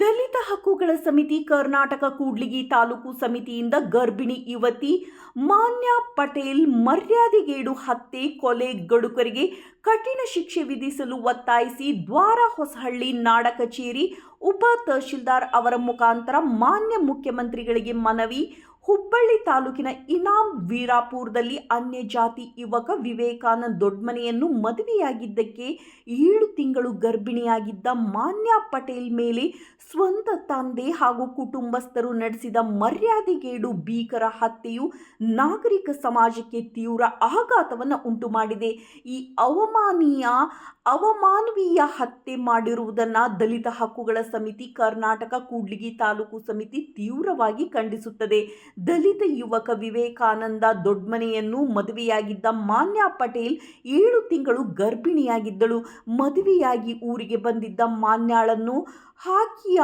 ದಲಿತ ಹಕ್ಕುಗಳ ಸಮಿತಿ ಕರ್ನಾಟಕ ಕೂಡ್ಲಿಗಿ ತಾಲೂಕು ಸಮಿತಿಯಿಂದ ಗರ್ಭಿಣಿ ಯುವತಿ ಮಾನ್ಯ ಪಟೇಲ್ ಮರ್ಯಾದೆಗೇಡು ಹತ್ಯೆ ಕೊಲೆ ಗಡುಕರಿಗೆ ಕಠಿಣ ಶಿಕ್ಷೆ ವಿಧಿಸಲು ಒತ್ತಾಯಿಸಿ ದ್ವಾರ ಹೊಸಹಳ್ಳಿ ನಾಡ ಕಚೇರಿ ಉಪ ತಹಶೀಲ್ದಾರ್ ಅವರ ಮುಖಾಂತರ ಮಾನ್ಯ ಮುಖ್ಯಮಂತ್ರಿಗಳಿಗೆ ಮನವಿ ಹುಬ್ಬಳ್ಳಿ ತಾಲೂಕಿನ ಇನಾಮ್ ವೀರಾಪುರದಲ್ಲಿ ಅನ್ಯ ಜಾತಿ ಯುವಕ ವಿವೇಕಾನಂದ್ ದೊಡ್ಮನೆಯನ್ನು ಮದುವೆಯಾಗಿದ್ದಕ್ಕೆ ಏಳು ತಿಂಗಳು ಗರ್ಭಿಣಿಯಾಗಿದ್ದ ಮಾನ್ಯ ಪಟೇಲ್ ಮೇಲೆ ಸ್ವಂತ ತಂದೆ ಹಾಗೂ ಕುಟುಂಬಸ್ಥರು ನಡೆಸಿದ ಮರ್ಯಾದೆಗೇಡು ಭೀಕರ ಹತ್ಯೆಯು ನಾಗರಿಕ ಸಮಾಜಕ್ಕೆ ತೀವ್ರ ಆಘಾತವನ್ನು ಉಂಟು ಮಾಡಿದೆ ಈ ಅವಮಾನೀಯ, ಅವಮಾನವೀಯ ಹತ್ಯೆ ಮಾಡಿರುವುದನ್ನು ದಲಿತ ಹಕ್ಕುಗಳ ಸಮಿತಿ ಕರ್ನಾಟಕ ಕೂಡ್ಲಿಗಿ ತಾಲೂಕು ಸಮಿತಿ ತೀವ್ರವಾಗಿ ಖಂಡಿಸುತ್ತದೆ. ದಲಿತ ಯುವಕ ವಿವೇಕಾನಂದ ದೊಡ್ಮನೆಯನ್ನು ಮದುವೆಯಾಗಿದ್ದ ಮಾನ್ಯ ಪಟೇಲ್ ಏಳು ತಿಂಗಳು ಗರ್ಭಿಣಿಯಾಗಿದ್ದಳು. ಮದುವೆಯಾಗಿ ಊರಿಗೆ ಬಂದಿದ್ದ ಮಾನ್ಯಾಳನ್ನು ಹಾಕಿಯ,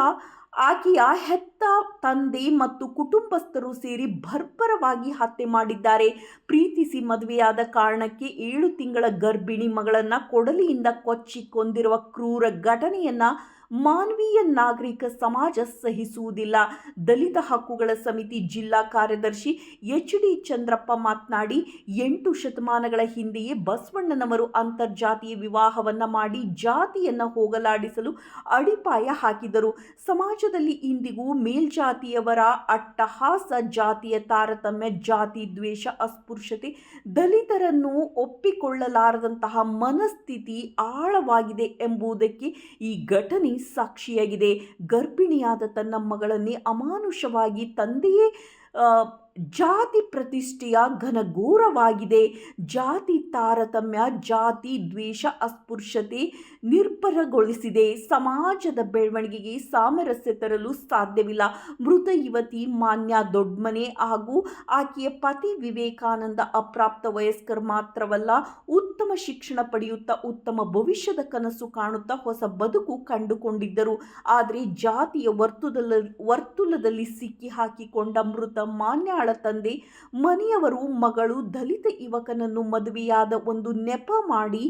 ಆಕೆಯ ಹೆತ್ತ ತಂದೆ ಮತ್ತು ಕುಟುಂಬಸ್ಥರು ಸೇರಿ ಭರ್ಭರವಾಗಿ ಹತ್ಯೆ ಮಾಡಿದ್ದಾರೆ. ಪ್ರೀತಿಸಿ ಮದುವೆಯಾದ ಕಾರಣಕ್ಕೆ ಏಳು ತಿಂಗಳ ಗರ್ಭಿಣಿ ಮಗಳನ್ನು ಕೊಡಲಿಯಿಂದ ಕೊಚ್ಚಿ ಕೊಂದಿರುವ ಕ್ರೂರ ಘಟನೆಯನ್ನ ಮಾನವೀಯ ನಾಗರಿಕ ಸಮಾಜ ಸಹಿಸುವುದಿಲ್ಲ. ದಲಿತ ಹಕ್ಕುಗಳ ಸಮಿತಿ ಜಿಲ್ಲಾ ಕಾರ್ಯದರ್ಶಿ ಎಚ್ ಡಿ ಚಂದ್ರಪ್ಪ ಮಾತನಾಡಿ, ಎಂಟು ಶತಮಾನಗಳ ಹಿಂದೆಯೇ ಬಸವಣ್ಣನವರು ಅಂತರ್ಜಾತಿಯ ವಿವಾಹವನ್ನ ಮಾಡಿ ಜಾತಿಯನ್ನ ಹೋಗಲಾಡಿಸಲು ಅಡಿಪಾಯ ಹಾಕಿದರು. ಸಮಾಜದಲ್ಲಿ ಇಂದಿಗೂ ಮೇಲ್ಜಾತಿಯವರ ಅಟ್ಟಹಾಸ, ಜಾತಿಯ ತಾರತಮ್ಯ, ಜಾತಿ ದ್ವೇಷ, ಅಸ್ಪೃಶ್ಯತೆ ದಲಿತರನ್ನು ಒಪ್ಪಿಕೊಳ್ಳಲಾರದಂತಹ ಮನಸ್ಥಿತಿ ಆಳವಾಗಿದೆ ಎಂಬುದಕ್ಕೆ ಈ ಘಟನೆ ಸಾಕ್ಷಿಯಾಗಿದೆ. ಗರ್ಭಿಣಿಯಾದ ತನ್ನ ಮಗಳನ್ನೇ ಅಮಾನುಷವಾಗಿ ತಂದೆಯೇ ಜಾತಿ ಪ್ರತಿಷ್ಠೆಯ ಘನಘೋರವಾಗಿದೆ. ಜಾತಿ ತಾರತಮ್ಯ ಜಾತಿ ದ್ವೇಷ ಅಸ್ಪೃಶ್ಯತೆ ನಿರ್ಭರಗೊಳಿಸಿದೆ. ಸಮಾಜದ ಬೆಳವಣಿಗೆಗೆ ಸಾಮರಸ್ಯ ತರಲು ಸಾಧ್ಯವಿಲ್ಲ. ಮೃತ ಯುವತಿ ಮಾನ್ಯ ದೊಡ್ಮನೆ ಹಾಗೂ ಆಕೆಯ ಪತಿ ವಿವೇಕಾನಂದ ಅಪ್ರಾಪ್ತ ವಯಸ್ಕರು ಮಾತ್ರವಲ್ಲ, ಉತ್ತಮ ಶಿಕ್ಷಣ ಪಡೆಯುತ್ತಾ ಉತ್ತಮ ಭವಿಷ್ಯದ ಕನಸು ಕಾಣುತ್ತಾ ಹೊಸ ಬದುಕು ಕಂಡುಕೊಂಡಿದ್ದರು. ಆದರೆ ಜಾತಿಯ ವರ್ತುಲ ವರ್ತುಲದಲ್ಲಿ ಸಿಕ್ಕಿ ಹಾಕಿಕೊಂಡ ಮೃತ ಮಾನ್ಯಾಳ ತಂದೆ, ಮನೆಯವರು ಮಗಳು ದಲಿತ ಯುವಕನನ್ನು ಮದುವೆಯಾದ ಒಂದು ನೆಪ ಮಾಡಿ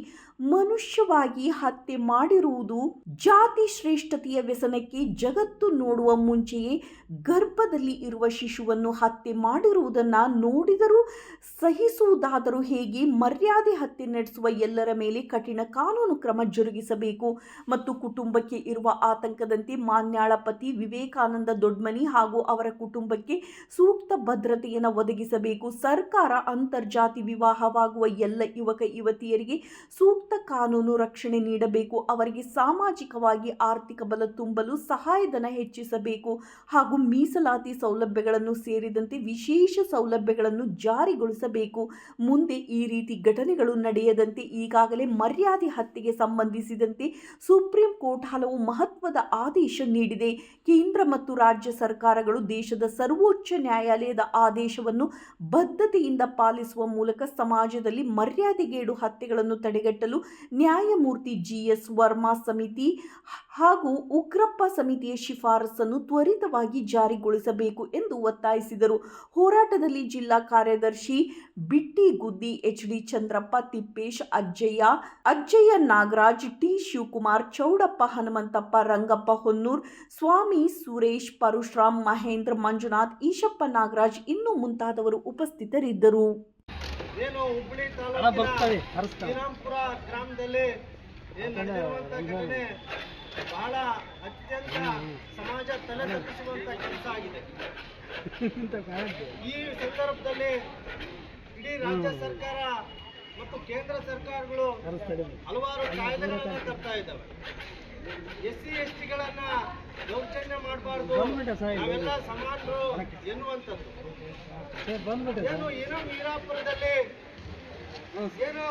ಮನುಷ್ಯವಾಗಿ ಹತ್ಯೆ ಮಾಡಿರುವುದು ಜಾತಿ ಶ್ರೇಷ್ಠತೆಯ ವ್ಯಸನಕ್ಕೆ ಜಗತ್ತು ನೋಡುವ ಮುಂಚೆಯೇ ಗರ್ಭದಲ್ಲಿ ಇರುವ ಶಿಶುವನ್ನು ಹತ್ಯೆ ಮಾಡಿರುವುದನ್ನು ನೋಡಿದರೂ ಸಹಿಸುವುದಾದರೂ ಹೇಗೆ ಮರ್ಯಾದೆ ಹತ್ಯೆ ನಡೆಸುವ ಎಲ್ಲರ ಮೇಲೆ ಕಠಿಣ ಕಾನೂನು ಕ್ರಮ ಜರುಗಿಸಬೇಕು. ಮತ್ತು ಕುಟುಂಬಕ್ಕೆ ಇರುವ ಆತಂಕದಂತೆ ಮಾನ್ಯಾಳ ಪತಿ ವಿವೇಕಾನಂದ ದೊಡ್ಮನಿ ಹಾಗೂ ಅವರ ಕುಟುಂಬಕ್ಕೆ ಸೂಕ್ತ ಭದ್ರತೆಯನ್ನು ಒದಗಿಸಬೇಕು. ಸರ್ಕಾರ ಅಂತರ್ಜಾತಿ ವಿವಾಹವಾಗುವ ಎಲ್ಲ ಯುವಕ ಯುವತಿಯರಿಗೆ ಸೂಕ್ತ ಕಾನೂನು ರಕ್ಷಣೆ ನೀಡಬೇಕು. ಅವರಿಗೆ ಸಾಮಾಜಿಕವಾಗಿ ಆರ್ಥಿಕ ಬಲ ತುಂಬಲು ಸಹಾಯಧನ ಹೆಚ್ಚಿಸಬೇಕು. ಹಾಗೂ ಮೀಸಲಾತಿ ಸೌಲಭ್ಯಗಳನ್ನು ಸೇರಿದಂತೆ ವಿಶೇಷ ಸೌಲಭ್ಯಗಳನ್ನು ಜಾರಿಗೊಳಿಸಬೇಕು. ಮುಂದೆ ಈ ರೀತಿ ಘಟನೆಗಳು ನಡೆಯದಂತೆ ಈಗಾಗಲೇ ಮರ್ಯಾದೆ ಹತ್ಯೆಗೆ ಸಂಬಂಧಿಸಿದಂತೆ ಸುಪ್ರೀಂ ಕೋರ್ಟ್ ಹಲವು ಮಹತ್ವದ ಆದೇಶ ನೀಡಿದೆ. ಕೇಂದ್ರ ಮತ್ತು ರಾಜ್ಯ ಸರ್ಕಾರಗಳು ದೇಶದ ಸರ್ವೋಚ್ಚ ನ್ಯಾಯಾಲಯದ ಆದೇಶವನ್ನು ಬದ್ಧತೆಯಿಂದ ಪಾಲಿಸುವ ಮೂಲಕ ಸಮಾಜದಲ್ಲಿ ಮರ್ಯಾದೆಗೇಡು ಹತ್ಯೆಗಳನ್ನು ತಡೆಗಟ್ಟಲು ನ್ಯಾಯಮೂರ್ತಿ ಜಿ. ಎಸ್ ವರ್ಮಾ ಸಮಿತಿ ಹಾಗೂ ಉಗ್ರಪ್ಪ ಸಮಿತಿಯ ಶಿಫಾರಸನ್ನು ತ್ವರಿತವಾಗಿ ಜಾರಿಗೊಳಿಸಬೇಕು ಎಂದು ಒತ್ತಾಯಿಸಿದರು. ಹೋರಾಟದಲ್ಲಿ ಜಿಲ್ಲಾ ಕಾರ್ಯದರ್ಶಿ Bitti Guddi H D Chandrappa Tippesh Ajjayya Ajjayya Nagaraj T Shivakumar Chowdappa Hanumanthappa Rangappa Honnur Swamy Suresh Parashuram Mahendra Manjunath Eshappa Nagaraj ಇನ್ನೂ ಮುಂತಾದವರು ಉಪಸ್ಥಿತರಿದ್ದರು. ಏನು ಹುಬ್ಬಳ್ಳಿ ತಾಲೂಕಿನ ಶ್ರೀರಾಮ್ಪುರ ಗ್ರಾಮದಲ್ಲಿ ಘಟನೆ ಬಹಳ ಅತ್ಯಂತ ಸಮಾಜ ತಲೆ ತಪ್ಪಿಸುವಂತ ಕೆಲಸ ಆಗಿದೆ. ಈ ಸಂದರ್ಭದಲ್ಲಿ ಇಡೀ ರಾಜ್ಯ ಸರ್ಕಾರ ಮತ್ತು ಕೇಂದ್ರ ಸರ್ಕಾರಗಳು ಹಲವಾರು ಕಾಯ್ದೆಗಳನ್ನ ತರ್ತಾ ಇದ್ದಾವೆ. ಎಸ್ ಸಿ ಎಸ್ ಟಿಗಳನ್ನ ದೌರ್ಜನ್ಯ ಮಾಡಬಾರ್ದು ನಾವೆಲ್ಲ ಸಮಾನರು ಎನ್ನುವಂಥದ್ದು. ಏನು ಏನು ವೀರಾಪುರದಲ್ಲಿ ಏನು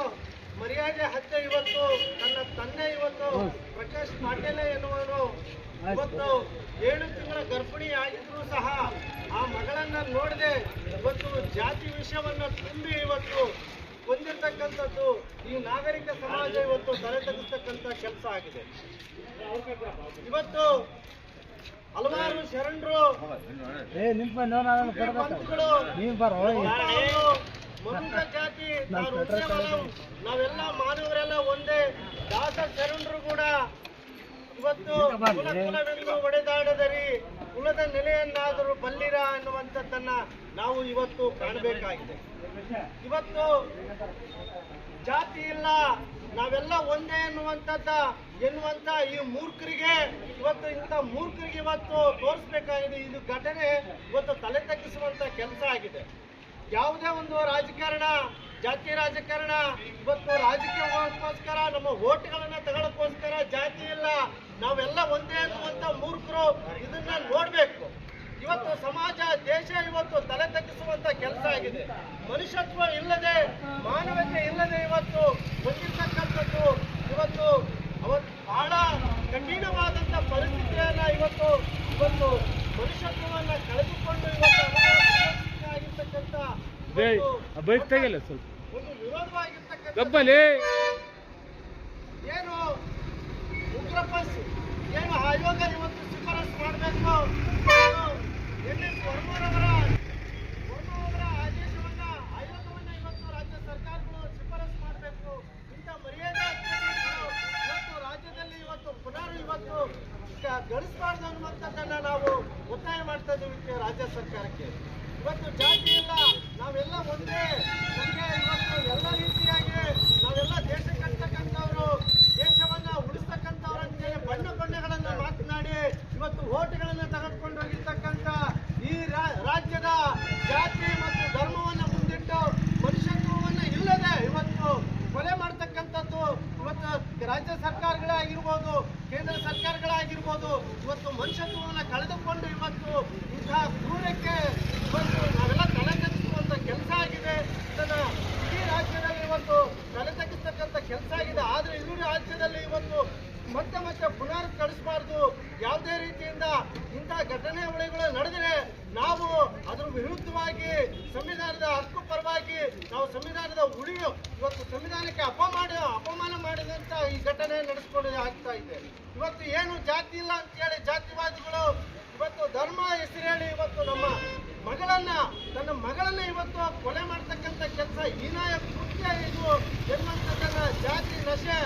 ಮರ್ಯಾದೆ ಹತ್ಯೆ ಇವತ್ತು ತನ್ನ ತಂದೆ ಇವತ್ತು. ಪ್ರಕಾಶ್ ಪಾಟೀಲ ಎನ್ನುವರು ಇವತ್ತು ಏಳು ತಿಂಗಳ ಗರ್ಭಿಣಿ ಆಗಿದ್ರು ಸಹ ಆ ಮಗಳನ್ನ ನೋಡದೆ ಇವತ್ತು ಜಾತಿ ವಿಷಯವನ್ನ ತುಂಬಿ ಇವತ್ತು ಹೊಂದಿರ್ತಕ್ಕಂಥದ್ದು ಈ ನಾಗರಿಕ ಸಮಾಜ ಇವತ್ತು ತಲೆ ತಗ್ಗಿಸ್ತಕ್ಕಂಥ ಕೆಲಸ ಆಗಿದೆ ಇವತ್ತು ಹಲವಾರು ಶರಣರು ಮನುಷ್ಯ ಜಾತಿ ನಾವೆಲ್ಲ ಮಾನವರೆಲ್ಲ ಒಂದೇ. ದಾಸ ಶರಣರು ಕೂಡ ಇವತ್ತು ಕುಲ ಕುಲವೆಂದು ಒಡೆದಾಡದರಿ. ಕುಲದ ನೆಲೆಯನ್ನಾದರೂ ಬಲ್ಲಿರ ಅನ್ನುವಂಥದ್ದನ್ನ ನಾವು ಇವತ್ತು ಕಾಣಬೇಕಾಗಿದೆ. ಇವತ್ತು ಜಾತಿ ಇಲ್ಲ. ನಾವೆಲ್ಲ ಒಂದೇ ಎನ್ನುವಂಥದ್ದ ಎನ್ನುವಂಥ ಈ ಮೂರ್ಖರಿಗೆ ಇವತ್ತು ಇಂಥ ಮೂರ್ಖರಿಗೆ ಇವತ್ತು ತೋರಿಸ್ಬೇಕಾಗಿದೆ. ಇದು ಘಟನೆ ಇವತ್ತು ತಲೆ ತಗ್ಗಿಸುವಂಥ ಕೆಲಸ ಆಗಿದೆ. ಯಾವುದೇ ಒಂದು ರಾಜಕಾರಣ, ಜಾತಿ ರಾಜಕಾರಣ, ಇವತ್ತು ರಾಜಕೀಯಕ್ಕೋಸ್ಕರ ನಮ್ಮ ಓಟ್ಗಳನ್ನ ತಗೊಳಕ್ಕೋಸ್ಕರ ಜಾತಿ ಇಲ್ಲ. ನಾವೆಲ್ಲ ಒಂದೇ ಅನ್ನುವಂತ ಮೂರ್ಖರು ಇದನ್ನ ನೋಡ್ಬೇಕು. ಇವತ್ತು ಸಮಾಜ, ದೇಶ ಇವತ್ತು ತಲೆ ತಗ್ಗಿಸುವಂತ ಕೆಲಸ ಆಗಿದೆ. ಮನುಷ್ಯತ್ವ ಇಲ್ಲದೆ, ಮಾನವತೆ ಇಲ್ಲದೆ ಇವತ್ತು ಬಂದಿರ್ತಕ್ಕಂಥದ್ದು, ಇವತ್ತು ಅವತ್ತು ಬಹಳ ಕಠಿಣವಾದಂಥ ಪರಿಸ್ಥಿತಿಯನ್ನ ಇವತ್ತು ಇವತ್ತು ಮನುಷ್ಯತ್ವವನ್ನ ಕಳೆದುಕೊಂಡು ಇವತ್ತು ಬೈಕ್ ತೆಗಿಲ್ಲ ಸ್ವಲ್ಪ. ಗಬ್ಬಲಿ ಏನು ಉಗ್ರಪಸ್ ಏನು ಆಯೋಗ ಇವತ್ತು ಶಿಫಾರಸು ಮಾಡಬೇಕು? ಎಸ್ ವರ್ಮರವರ ವರ್ಮರವರ ಆದೇಶವನ್ನ ಆಯೋಗವನ್ನ ಇವತ್ತು ರಾಜ್ಯ ಸರ್ಕಾರಗಳು ಶಿಫಾರಸು ಮಾಡಬೇಕು. ಇಂಥ ಮರ್ಯಾದೆ ಇವತ್ತು ರಾಜ್ಯದಲ್ಲಿ ಇವತ್ತು ಪುನರ್ ಇವತ್ತು ಗಳಿಸಬಾರ್ದು ಅನ್ನುವಂಥದ್ದನ್ನ ನಾವು ಒತ್ತಾಯ ಮಾಡ್ತಾ ಇದ್ದೀವಿ ರಾಜ್ಯ ಸರ್ಕಾರಕ್ಕೆ. ಇವತ್ತು ಜಾತಿ ಇಲ್ಲ. ನಾವೆಲ್ಲ ಒಂದೇ. ನಮಗೆ ಇವತ್ತು ಎಲ್ಲ ರೀತಿಯಾಗಿ ನಾವೆಲ್ಲ ದೇಶ ಕಟ್ತಕ್ಕಂಥವ್ರು, ದೇಶವನ್ನ ಉಳಿಸ್ತಕ್ಕಂಥವ್ರು ಅಂತೇಳಿ ಬಣ್ಣ ಬಣ್ಣಗಳನ್ನ ಮಾತನಾಡಿ ಇವತ್ತು ಓಟ್ಗಳನ್ನ ತೆಗೆದುಕೊಂಡು ಹೋಗಿರ್ತಕ್ಕಂಥ ಈ ರಾಜ್ಯದ ಜಾತಿ ಮತ್ತು ಧರ್ಮವನ್ನ ಮುಂದಿಟ್ಟು ಮನುಷ್ಯತ್ವವನ್ನ ಇಲ್ಲದೆ ಇವತ್ತು ಕೊಲೆ ಮಾಡ್ತಕ್ಕಂಥದ್ದು ಇವತ್ತು ರಾಜ್ಯ ಸರ್ಕಾರಗಳಾಗಿರ್ಬೋದು ಕೇಂದ್ರ ಸರ್ಕಾರಗಳಾಗಿರ್ಬೋದು ಇವತ್ತು ಮನುಷ್ಯತ್ವವನ್ನ ಕಳೆದುಕೊಂಡು ಇವತ್ತು ಇಂತಹ ಕ್ರೂರಕ್ಕೆ ಇವತ್ತು ನಾವೆಲ್ಲ ತಲೆ ತಗ್ಗಿಸುವಂತ ಕೆಲಸ ಆಗಿದೆ ಇದನ್ನ ಇಡೀ ರಾಜ್ಯದಲ್ಲಿ ಇವತ್ತು ತಲೆ ಆಗಿದೆ ಆದ್ರೆ ಇಡೀ ರಾಜ್ಯದಲ್ಲಿ ಇವತ್ತು ಮತ್ತೆ ಮತ್ತೆ ಪುನರ್ ಕಳಿಸಬಾರ್ದು. ಯಾವುದೇ ರೀತಿಯಿಂದ ಇಂತಹ ಘಟನೆಗಳು ನಡೆದರೆ ನಾವು ಅದ್ರ ವಿರುದ್ಧವಾಗಿ ಸಂವಿಧಾನದ ಹಕ್ಕು ಪರವಾಗಿ ನಾವು ಸಂವಿಧಾನದ ಉಳಿಯು ಇವತ್ತು ಸಂವಿಧಾನಕ್ಕೆ ಅಪಮಾನ ಅಪಮಾನ ಮಾಡಿದಂತ ಈ ಘಟನೆ ನಡೆಸ್ಕೊಂಡು ಆಗ್ತಾ ಇದೆ. ಇವತ್ತು ಏನು ಜಾತಿ ಇಲ್ಲ ಅಂತೇಳಿ ಜಾತಿವಾದಿಗಳು ಇವತ್ತು ಧರ್ಮ ಹೆಸರು ಹೇಳಿ ಇವತ್ತು ನಮ್ಮ ಮಗಳನ್ನ ತನ್ನ ಮಗಳನ್ನ ಇವತ್ತು ಕೊಲೆ ಮಾಡ್ತಕ್ಕಂಥ ಕೆಲಸ ಹೀನಾಯ ಕೃತ್ಯ ಇದು ಎನ್ನುವಂಥದ್ದನ್ನ ಜಾತಿ ನಶೆ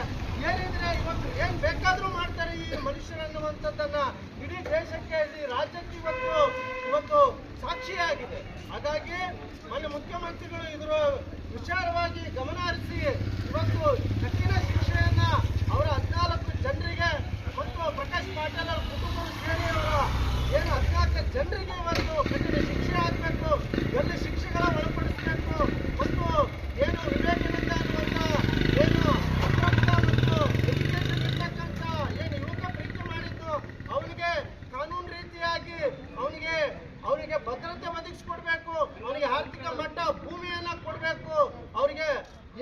ಏನಿದ್ರೆ ಇವತ್ತು ಏನ್ ಬೇಕಾದ್ರೂ ಮಾಡ್ತಾರೆ ಈ ಮನುಷ್ಯರನ್ನುವಂಥದ್ದನ್ನ ಇಡೀ ದೇಶಕ್ಕೆ ಇಡೀ ರಾಜ್ಯಕ್ಕೆ ಇವತ್ತು ಇವತ್ತು ಸಾಕ್ಷಿಯಾಗಿದೆ ಹಾಗಾಗಿ ಮಾನ್ಯ ಮುಖ್ಯಮಂತ್ರಿಗಳು ಇದರ ವಿಚಾರವಾಗಿ ಗಮನ ಹರಿಸಿ ಇವತ್ತು ಕಠಿಣ ಶಿಕ್ಷೆಯನ್ನ ಅವರ ಹದಿನಾಲ್ಕು ಜನರಿಗೆ ಮತ್ತು ಪ್ರಕಾಶ್ ಪಾಟೀಲ್ ಅವರ ಕುಟುಂಬದ ಸೇರಿ ಅವರ ಏನು ಹದಿನಾಲ್ಕು ಜನರಿಗೆ ಇವತ್ತು ಕಠಿಣ ಶಿಕ್ಷೆ ಆಗಬೇಕು ಎಲ್ಲ ಶಿಕ್ಷೆಗಳ ಒಳಪಡಿಸಬೇಕು ಮತ್ತು ಏನು ವಿವೇಕಾನಂದ ಅನ್ನುವಂಥ ಏನು ಅಪ್ರಾಪ್ತ ಮತ್ತು ಎಜುಕೇಶನ್ ಇರ್ತಕ್ಕಂಥ ಏನು ಯುವಕ ಪ್ರೀತಿ ಮಾಡಿದ್ದು ಅವನಿಗೆ ಕಾನೂನು ರೀತಿಯಾಗಿ ಅವನಿಗೆ ಅವನಿಗೆ ಭದ್ರತೆ ಒದಗಿಸ್ಕೊಡ್ಬೇಕು ಅವನಿಗೆ ಆರ್ಥಿಕ ಮಟ್ಟ ಭೂಮಿಯನ್ನ ಕೊಡಬೇಕು ಅವರಿಗೆ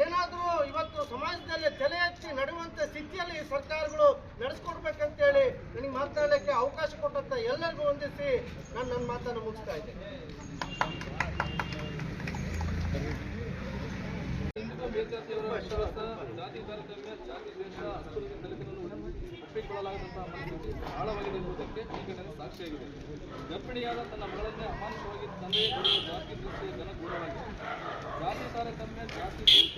ಏನಾದರೂ ಇವತ್ತು ಸಮಾಜದಲ್ಲಿ ತಲೆ ಎತ್ತಿ ನಡೆಯುವಂತ ಸ್ಥಿತಿಯಲ್ಲಿ ಈ ಸರ್ಕಾರಗಳು ನಡೆಸ್ಕೊಡ್ಬೇಕಂತೇಳಿ ನನಗೆ ಮಾತನಾಡಲಿಕ್ಕೆ ಅವಕಾಶ ಕೊಟ್ಟಂತ ಎಲ್ಲರಿಗೂ ಹೊಂದಿಸಿ ನಾನು ನನ್ನ ಮಾತನ್ನು ಮುಗಿಸ್ತಾ ಇದ್ದೇನೆ. ಸಾಕ್ಷಿಯಾಗಿದೆ ಗರ್ಭಿಣಿಯಾದ ತನ್ನ ಮಗಳನ್ನೇ ಅಮಾನುಷವಾಗಿ ತಂದೆ ಜಾತಿ ದೃಷ್ಟಿಯ ಜನ ಜಾತಿ ತಾರತಮ್ಯ ಜಾತಿ ದ್ವೇಷ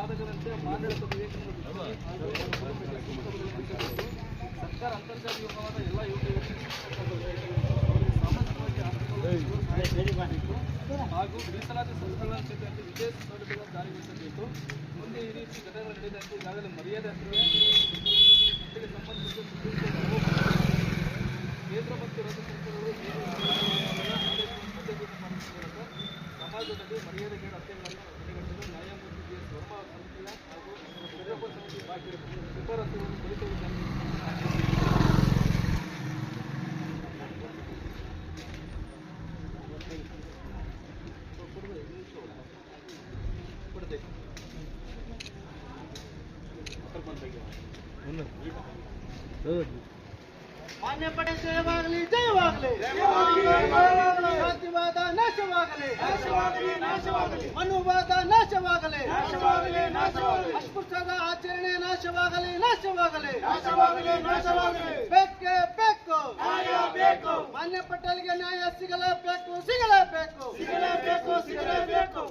ಆದಗರಂತೆ ಮಾನವ ವಿವೇಕಾನಂದ ಸರ್ಕಾರ ಅಂತರ್ಜಾತೀಯ ಯುಗವಾದ ಎಲ್ಲ ಆರ್ಥಿಕವಾಗಿ ಹಾಗೂ ಮೀಸಲಾತಿ ಸಂಸ್ಥೆಗಳ ಸೇರಿದಂತೆ ವಿಶೇಷ ಸೌಲಭ್ಯಗಳನ್ನು ಜಾರಿಗೊಳಿಸಬೇಕು ಮುಂದೆ ಈ ರೀತಿ ಘಟನೆಗಳು ನಡೆದಂತೆ ಈಗಾಗಲೇ ಮರ್ಯಾದೆ ಹತ್ತಿರ ಹತ್ಯೆಗೆ ಸಂಬಂಧಿಸಿದ ಸುಪ್ರೀಂ ಕೋರ್ಟ್ ಕೇಂದ್ರ ಮತ್ತು ರಾಜ್ಯ ಸರ್ಕಾರಗಳು ಸಮಾಜದಲ್ಲಿ ಮರ್ಯಾದೆಗೇಡು ಹತ್ಯೆಗಳನ್ನು ತಡೆಗಟ್ಟಲು ನ್ಯಾಯಮೂರ್ತಿ ಜಿ ಎಸ್ ವರ್ಮಾ ಸಮಿತಿಯ ಹಾಗೂ ಯಡಿಯೂರಪ್ಪ ಸಮಿತಿ ಬಾಕಿ ಶಿಫಾರಸುಗಳನ್ನು ಬಳಿಸುವುದನ್ನು ಕೊಡಬೇಕು ಮಾನ್ಯ ಪಡೆ ಜಯವಾಗಲಿ ಜಯವಾಗಲಿ. ಜಾತಿವಾದ ನಾಶವಾಗಲಿ. ಮನುವಾದ ನಾಶವಾಗಲಿ. ಅಸ್ಪೃಶ್ಯದ ಆಚರಣೆ ನಾಶವಾಗಲಿ ನಾಶವಾಗಲಿ. ಬೇಕೇ ಬೇಕು. ಬೇಕು. ಮಾನ್ಯ ಪಟೇಲ್ಗೆ ನ್ಯಾಯ ಸಿಗಲೇಬೇಕು ಸಿಗಲೇಬೇಕು. ಸಿಗಲೇಬೇಕು ಸಿಗಲೇಬೇಕು.